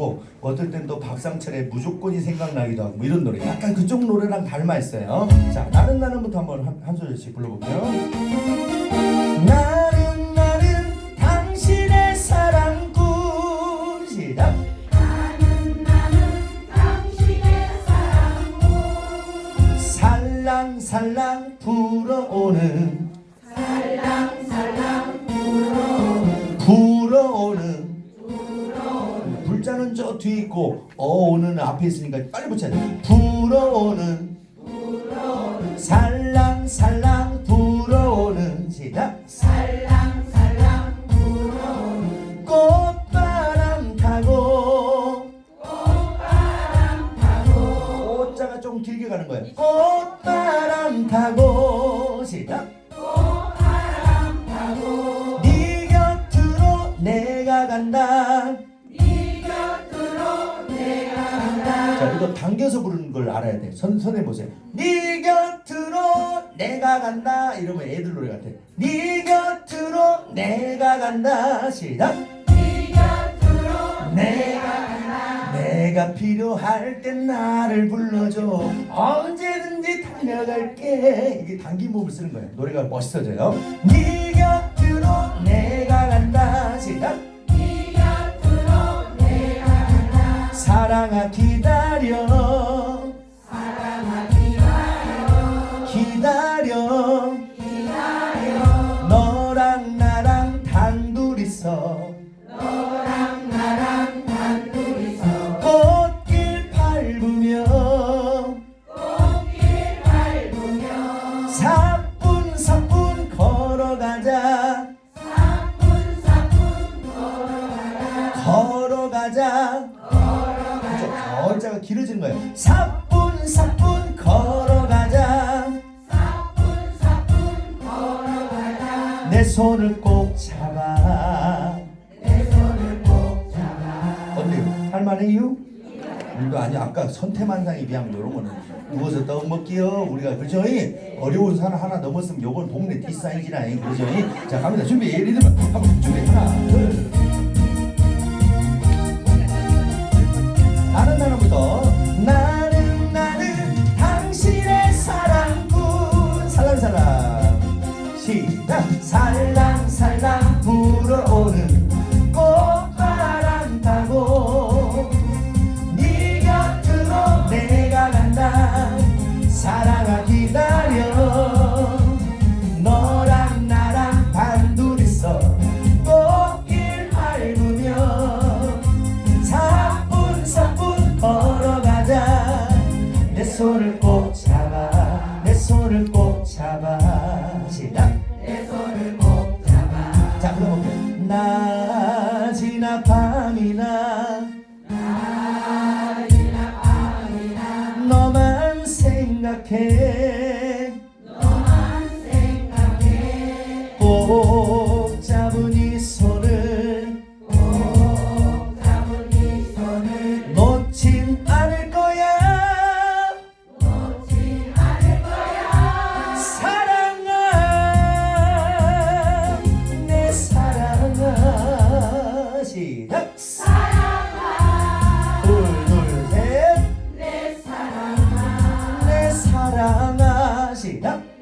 생각나고 어떨 땐또 박상철의 무조건이 생각나기도 하고 뭐 이런 노래 약간 그쪽 노래랑 닮아 있어요. 자 나는 나는부터 한번 한, 한 소절씩 불러볼게요. 나는 나는 당신의 사랑꾼 시작. 살랑살랑 불어오는 불어오는 불자는 저 뒤에 있고 어오는 앞에 있으니까 빨리 붙여야 돼. 불어오는 살랑살랑 불어오는 시작. 꽃바람 타고 꽃자가 좀 길게 가는 거예요 꽃바람 타고 시작 자 이거 당겨서 부르는 걸 알아야 돼. 선 선해 보세요. 네 곁으로 내가 간다 이러면 애들 노래 같아. 네 곁으로 내가 간다 시작. 내가 내가 필요할 땐 나를 불러줘 언제든지 달려갈게 이게 당긴 몸을 쓰는 거예요 노래가 멋있어져요 네 곁 단둘이서 꽃길 밟으며 사뿐사뿐 걸어가자. 걸어가자. 그죠? 걸자가 길어지는 거예요. 사뿐사뿐 걸어가자. 내 손을 꼭 잡아 할만 해요? 이거 아니 아까 선태만상에 비하면 이런 거는 누워서 떡 먹기요 우리가 그죠? 어려운 산 하나 넘었으면 요건 동네 뒷사이즈라 그죠? 자 갑니다 준비 리듬 한번 준비 하나 둘 나는 나는부터 시작. 자 그럼 볼게요. 낮이나 사랑